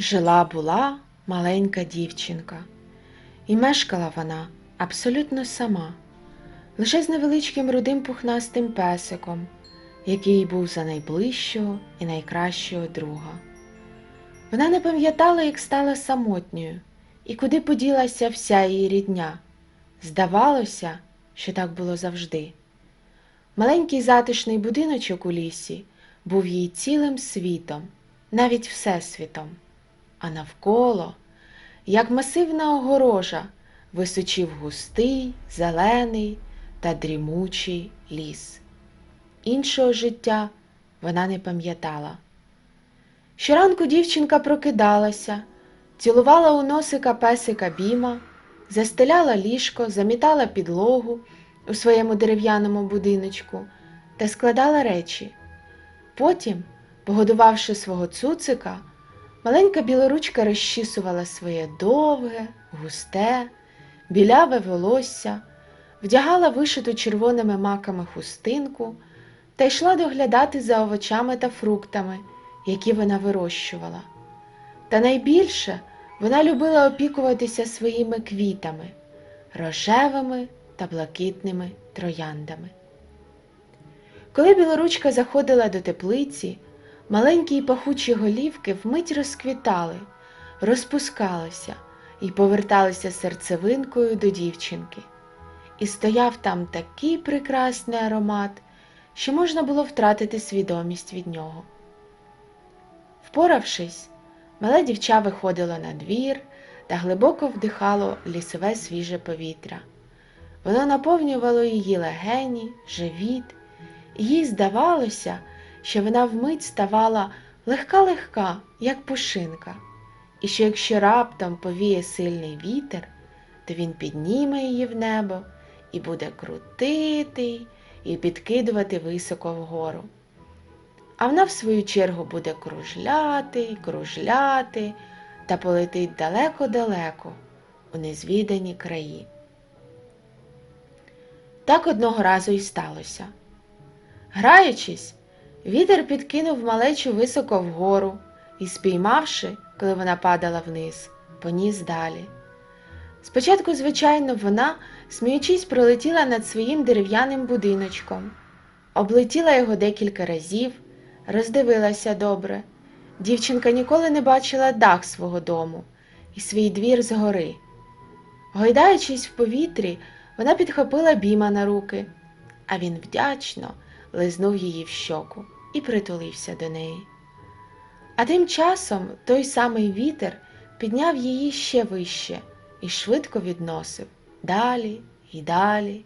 Жила була маленька дівчинка, і мешкала вона абсолютно сама, лише з невеличким рудим пухнастим песиком, який був за найближчого і найкращого друга. Вона не пам'ятала, як стала самотньою і куди поділася вся її рідня. Здавалося, що так було завжди. Маленький затишний будиночок у лісі був їй цілим світом, навіть всесвітом а навколо, як масивна огорожа, височив густий, зелений та дрімучий ліс. Іншого життя вона не пам'ятала. Щоранку дівчинка прокидалася, цілувала у носика песика біма, застеляла ліжко, замітала підлогу у своєму дерев'яному будиночку та складала речі. Потім, погодувавши свого цуцика, Маленька білоручка розчісувала своє довге, густе, біляве волосся, вдягала вишиту червоними маками хустинку та йшла доглядати за овочами та фруктами, які вона вирощувала. Та найбільше вона любила опікуватися своїми квітами, рожевими та блакитними трояндами. Коли білоручка заходила до теплиці, Маленькі й пахучі голівки вмить розквітали, розпускалися і поверталися серцевинкою до дівчинки. І стояв там такий прекрасний аромат, що можна було втратити свідомість від нього. Впоравшись, мале дівча виходило на двір та глибоко вдихало лісове свіже повітря. Воно наповнювало її легені, живіт, і їй здавалося, що вона вмить ставала легка-легка, як пушинка, і що якщо раптом повіє сильний вітер, то він підніме її в небо і буде крутити і підкидувати високо вгору. А вона, в свою чергу, буде кружляти, кружляти та полетить далеко-далеко у незвідані краї. Так одного разу і сталося. Граючись, Вітер підкинув малечу високо вгору і, спіймавши, коли вона падала вниз, поніс далі. Спочатку, звичайно, вона, сміючись, пролетіла над своїм дерев'яним будиночком, облетіла його декілька разів, роздивилася добре. Дівчинка ніколи не бачила дах свого дому і свій двір згори. Гойдаючись в повітрі, вона підхопила біма на руки, а він вдячно лизнув її в щоку і притулився до неї. А тим часом той самий вітер підняв її ще вище і швидко відносив далі і далі.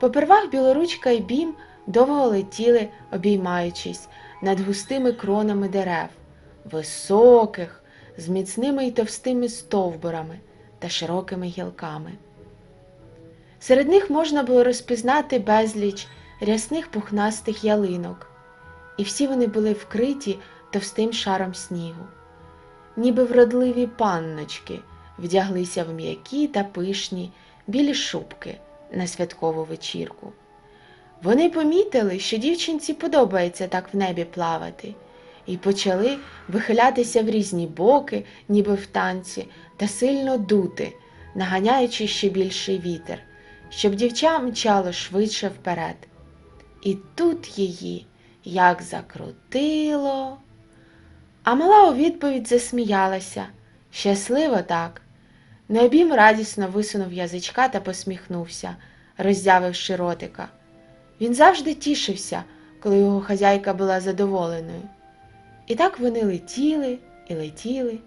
Попервах білоручка й бім довго летіли, обіймаючись над густими кронами дерев, високих, з міцними й товстими стовбурами та широкими гілками. Серед них можна було розпізнати безліч рясних пухнастих ялинок, і всі вони були вкриті товстим шаром снігу, ніби вродливі панночки вдяглися в м'які та пишні білі шубки на святкову вечірку. Вони помітили, що дівчинці подобається так в небі плавати, і почали вихилятися в різні боки, ніби в танці, та сильно дути, наганяючи ще більший вітер, щоб дівча мчало швидше вперед. І тут її як закрутило. А мала у відповідь засміялася, щасливо так. Необім радісно висунув язичка та посміхнувся, роззявивши ротика. Він завжди тішився, коли його хазяйка була задоволеною. І так вони летіли і летіли,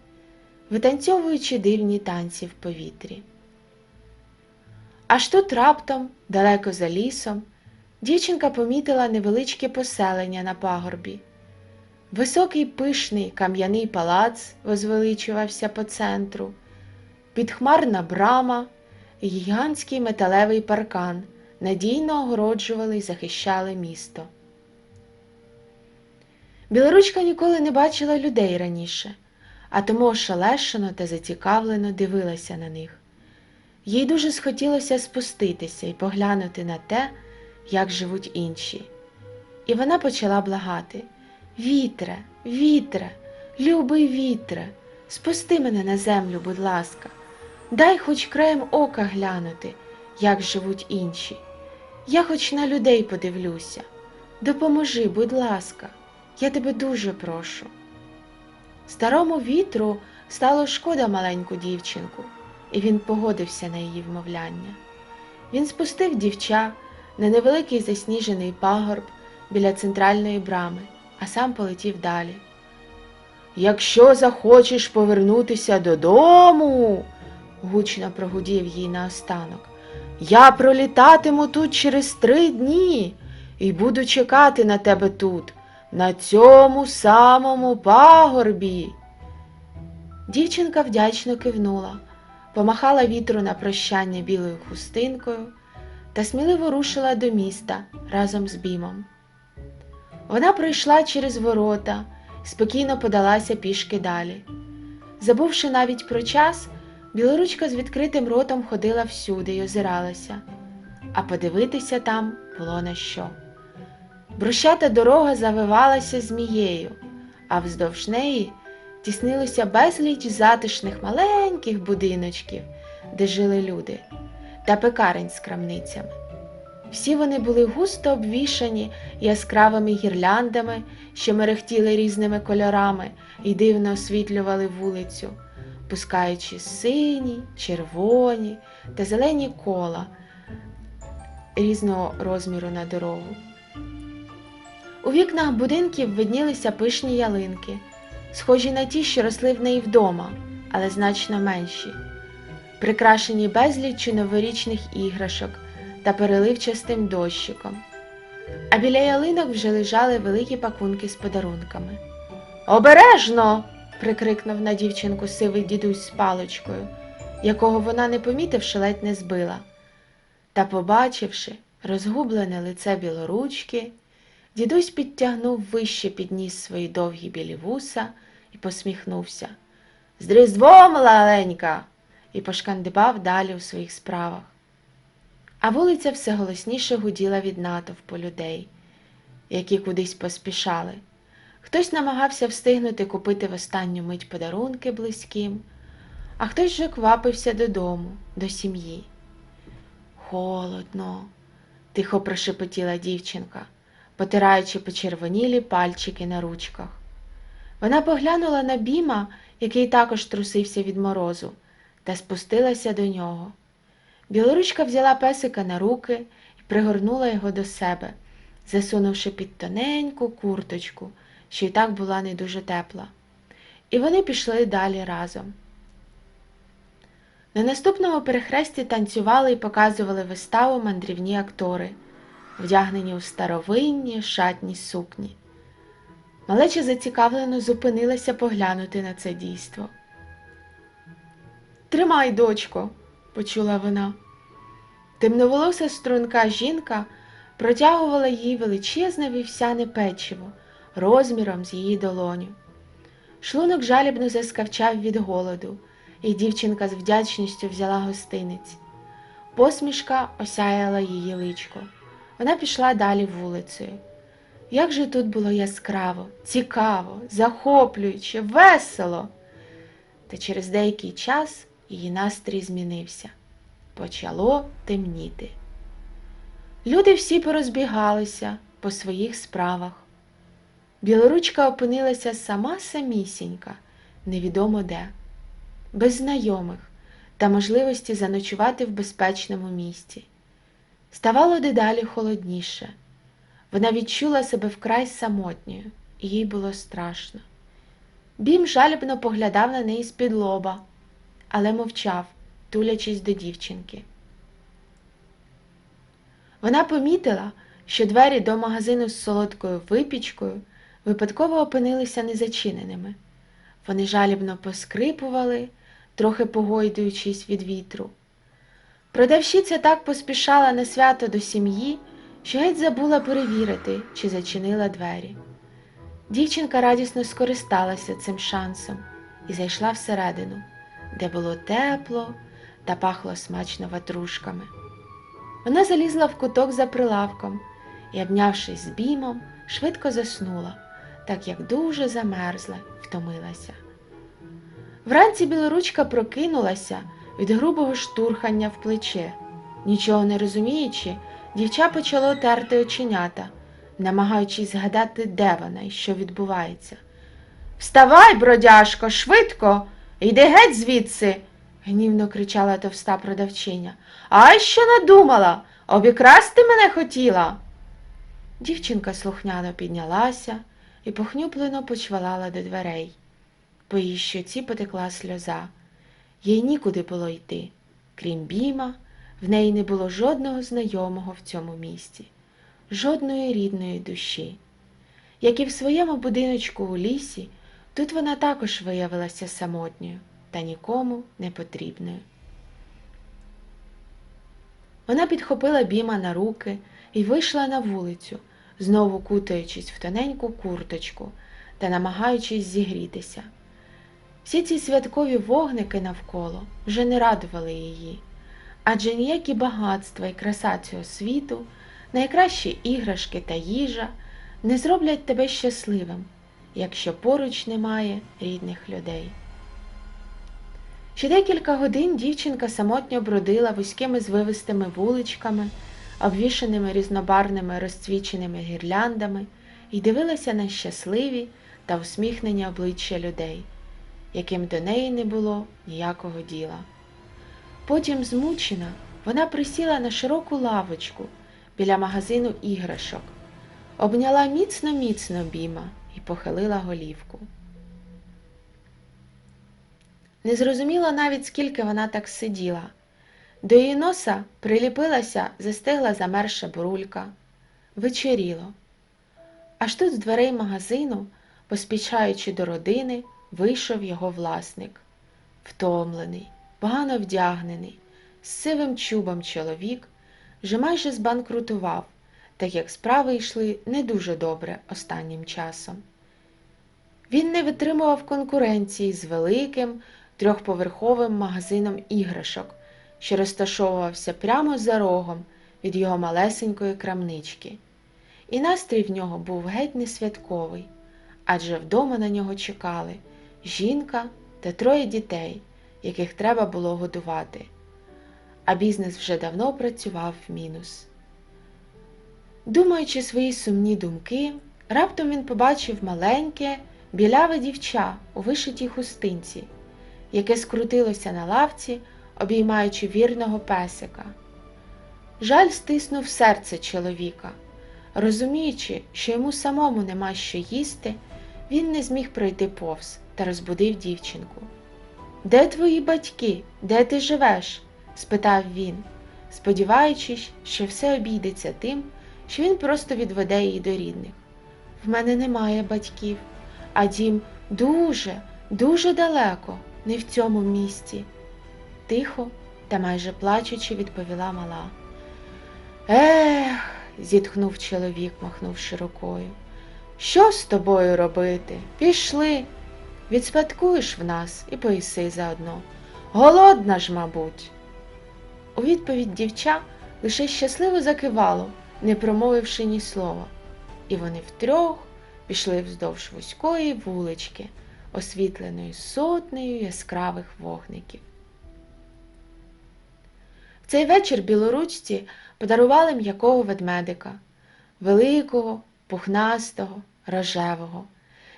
витанцьовуючи дивні танці в повітрі. Аж тут раптом, далеко за лісом, дівчинка помітила невеличке поселення на пагорбі. Високий пишний кам'яний палац возвеличувався по центру, підхмарна брама і гігантський металевий паркан надійно огороджували й захищали місто. Білоручка ніколи не бачила людей раніше, а тому ошелешено та зацікавлено дивилася на них. Їй дуже схотілося спуститися і поглянути на те, як живуть інші. І вона почала благати Вітре, вітре, Любий вітре, спусти мене на землю, будь ласка, дай хоч краєм ока глянути, як живуть інші. Я хоч на людей подивлюся. Допоможи, будь ласка, я тебе дуже прошу. Старому вітру стало шкода маленьку дівчинку, і він погодився на її вмовляння. Він спустив дівча на невеликий засніжений пагорб біля центральної брами, а сам полетів далі. Якщо захочеш повернутися додому, гучно прогудів їй наостанок, я пролітатиму тут через три дні і буду чекати на тебе тут, на цьому самому пагорбі. Дівчинка вдячно кивнула, помахала вітру на прощання білою хустинкою та сміливо рушила до міста разом з бімом. Вона пройшла через ворота, спокійно подалася пішки далі. Забувши навіть про час, білоручка з відкритим ротом ходила всюди й озиралася, а подивитися там було на що. Брущата дорога завивалася змією, а вздовж неї тіснилося безліч затишних маленьких будиночків, де жили люди, та пекарень з крамницями. Всі вони були густо обвішані яскравими гірляндами, що мерехтіли різними кольорами і дивно освітлювали вулицю, пускаючи сині, червоні та зелені кола різного розміру на дорогу. У вікнах будинків виднілися пишні ялинки, схожі на ті, що росли в неї вдома, але значно менші, прикрашені безліччю новорічних іграшок та переливчастим дощиком. А біля ялинок вже лежали великі пакунки з подарунками. Обережно. прикрикнув на дівчинку сивий дідусь з паличкою, якого вона, не помітивши, ледь не збила. Та, побачивши розгублене лице білоручки, дідусь підтягнув вище підніс свої довгі білі вуса і посміхнувся. З різдвом, маленька! І пошкандибав далі у своїх справах. А вулиця все голосніше гуділа від натовпу людей, які кудись поспішали. Хтось намагався встигнути купити в останню мить подарунки близьким, а хтось вже квапився додому, до сім'ї. Холодно, тихо прошепотіла дівчинка, потираючи почервонілі пальчики на ручках. Вона поглянула на Біма, який також трусився від морозу, та спустилася до нього. Білоручка взяла песика на руки і пригорнула його до себе, засунувши під тоненьку курточку, що й так була не дуже тепла. І вони пішли далі разом. На наступному перехресті танцювали і показували виставу мандрівні актори, вдягнені у старовинні шатні сукні. Малеча зацікавлено зупинилася поглянути на це дійство. Тримай, дочко, почула вона. Темноволоса струнка жінка протягувала їй величезне вівсяне печиво розміром з її долоню. Шлунок жалібно заскавчав від голоду, і дівчинка з вдячністю взяла гостиниць. Посмішка осяяла її личко. Вона пішла далі вулицею. Як же тут було яскраво, цікаво, захоплююче, весело. Та через деякий час її настрій змінився. Почало темніти. Люди всі порозбігалися по своїх справах. Білоручка опинилася сама самісінька, невідомо де, без знайомих та можливості заночувати в безпечному місці. Ставало дедалі холодніше. Вона відчула себе вкрай самотньою, і їй було страшно. Бім жалібно поглядав на неї з-під лоба, але мовчав, тулячись до дівчинки. Вона помітила, що двері до магазину з солодкою випічкою випадково опинилися незачиненими. Вони жалібно поскрипували, трохи погойдуючись від вітру. Продавщиця так поспішала на свято до сім'ї, що геть забула перевірити, чи зачинила двері. Дівчинка радісно скористалася цим шансом і зайшла всередину, де було тепло та пахло смачно ватрушками. Вона залізла в куток за прилавком і, обнявшись з бімом, швидко заснула так як дуже замерзла втомилася. Вранці білоручка прокинулася від грубого штурхання в плече. Нічого не розуміючи, дівча почало терти оченята, намагаючись згадати, де вона і що відбувається. Вставай, бродяжко, швидко, йди геть звідси, гнівно кричала товста продавчиня. Ай, що надумала? Обікрасти мене хотіла. Дівчинка слухняно піднялася і похнюплено почвалала до дверей. По її щоці потекла сльоза. Їй нікуди було йти. Крім Біма, в неї не було жодного знайомого в цьому місті, жодної рідної душі. Як і в своєму будиночку у лісі, тут вона також виявилася самотньою та нікому не потрібною. Вона підхопила Біма на руки і вийшла на вулицю, знову кутаючись в тоненьку курточку та намагаючись зігрітися. Всі ці святкові вогники навколо вже не радували її, адже ніякі багатства і краса цього світу, найкращі іграшки та їжа не зроблять тебе щасливим, якщо поруч немає рідних людей. Ще декілька годин дівчинка самотньо бродила вузькими звивистими вуличками, обвішаними різнобарними розцвіченими гірляндами, і дивилася на щасливі та усміхнені обличчя людей, яким до неї не було ніякого діла. Потім, змучена, вона присіла на широку лавочку біля магазину іграшок, обняла міцно міцно Біма і похилила голівку. Не зрозуміла навіть, скільки вона так сиділа. До її носа приліпилася застигла замерша бурулька. Вечеріло. Аж тут з дверей магазину, поспішаючи до родини, вийшов його власник. Втомлений, погано вдягнений, з сивим чубом чоловік, вже майже збанкрутував, так як справи йшли не дуже добре останнім часом. Він не витримував конкуренції з великим трьохповерховим магазином іграшок, що розташовувався прямо за рогом від його малесенької крамнички. І настрій в нього був геть не святковий, адже вдома на нього чекали жінка та троє дітей, яких треба було годувати. А бізнес вже давно працював в мінус. Думаючи свої сумні думки, раптом він побачив маленьке, біляве дівча у вишитій хустинці, яке скрутилося на лавці, обіймаючи вірного песика. Жаль стиснув серце чоловіка. Розуміючи, що йому самому нема що їсти, він не зміг пройти повз та розбудив дівчинку. Де твої батьки? Де ти живеш? спитав він, сподіваючись, що все обійдеться тим, що він просто відведе її до рідних. В мене немає батьків, а дім дуже, дуже далеко, не в цьому місті. Тихо та майже плачучи, відповіла мала. Ех, зітхнув чоловік, махнувши рукою. Що з тобою робити? Пішли. Відспадкуєш в нас і поїси заодно. Голодна ж, мабуть. У відповідь дівча лише щасливо закивало, не промовивши ні слова, і вони втрьох пішли вздовж вузької вулички, освітленої сотнею яскравих вогників. В цей вечір білоручці подарували м'якого ведмедика, великого, пухнастого, рожевого.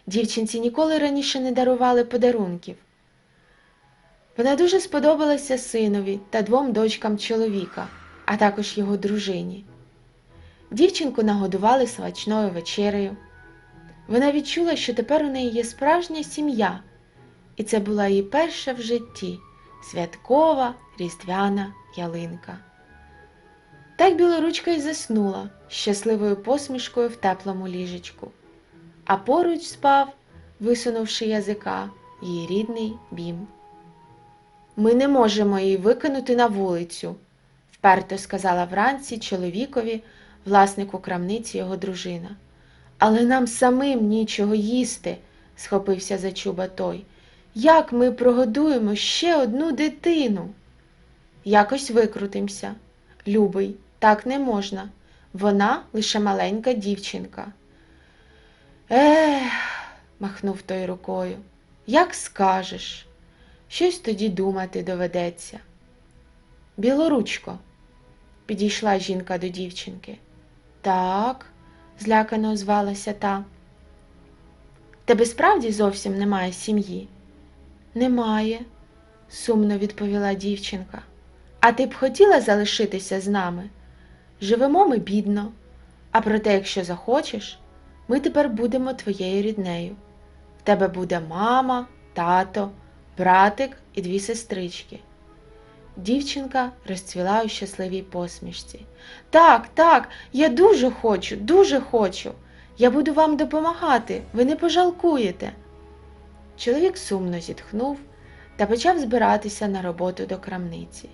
Дівчинці ніколи раніше не дарували подарунків. Вона дуже сподобалася синові та двом дочкам чоловіка, а також його дружині. Дівчинку нагодували смачною вечерею. Вона відчула, що тепер у неї є справжня сім'я, і це була її перша в житті святкова різдвяна ялинка. Так білоручка й заснула щасливою посмішкою в теплому ліжечку, а поруч спав, висунувши язика, її рідний бім. Ми не можемо її викинути на вулицю, вперто сказала вранці чоловікові, власнику крамниці його дружина. Але нам самим нічого їсти, схопився за чуба той. Як ми прогодуємо ще одну дитину? Якось викрутимся. Любий, так не можна. Вона лише маленька дівчинка. Ех, махнув той рукою. Як скажеш. Щось тоді думати доведеться. Білоручко, підійшла жінка до дівчинки. Так, злякано озвалася та. Тебе справді зовсім немає сім'ї? Немає, сумно відповіла дівчинка. А ти б хотіла залишитися з нами? Живемо ми бідно, а проте, якщо захочеш, ми тепер будемо твоєю ріднею. В тебе буде мама, тато, братик і дві сестрички. Дівчинка розцвіла у щасливій посмішці. Так, так, я дуже хочу, дуже хочу. Я буду вам допомагати, ви не пожалкуєте. Чоловік сумно зітхнув та почав збиратися на роботу до крамниці.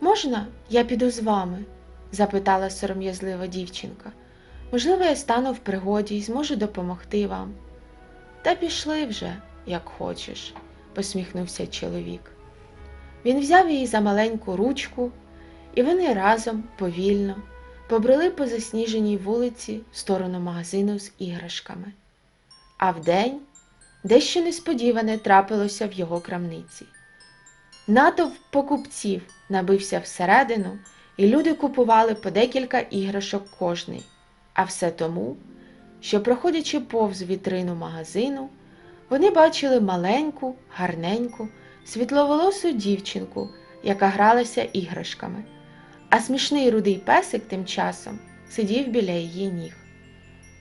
Можна, я піду з вами? запитала сором'язлива дівчинка. Можливо, я стану в пригоді і зможу допомогти вам. Та пішли вже, як хочеш, посміхнувся чоловік. Він взяв її за маленьку ручку, і вони разом повільно побрели по засніженій вулиці в сторону магазину з іграшками. А вдень дещо несподіване трапилося в його крамниці. Натовп покупців набився всередину, і люди купували по декілька іграшок кожний. А все тому, що, проходячи повз вітрину магазину, вони бачили маленьку, гарненьку, світловолосу дівчинку, яка гралася іграшками, а смішний рудий песик тим часом сидів біля її ніг.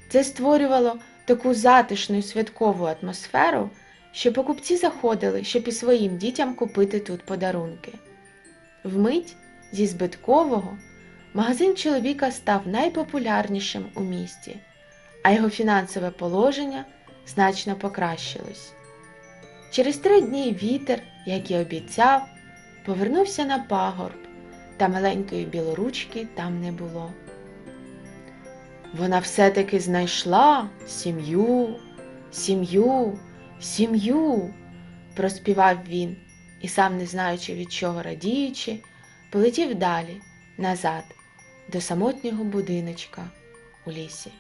Це створювало таку затишну і святкову атмосферу, що покупці заходили, щоб і своїм дітям купити тут подарунки. Вмить зі збиткового магазин чоловіка став найпопулярнішим у місті, а його фінансове положення значно покращилось. Через три дні вітер, як і обіцяв, повернувся на пагорб, та маленької білоручки там не було. Вона все-таки знайшла сім'ю, сім'ю, сім'ю, проспівав він і, сам не знаючи від чого радіючи, полетів далі, назад, до самотнього будиночка у лісі.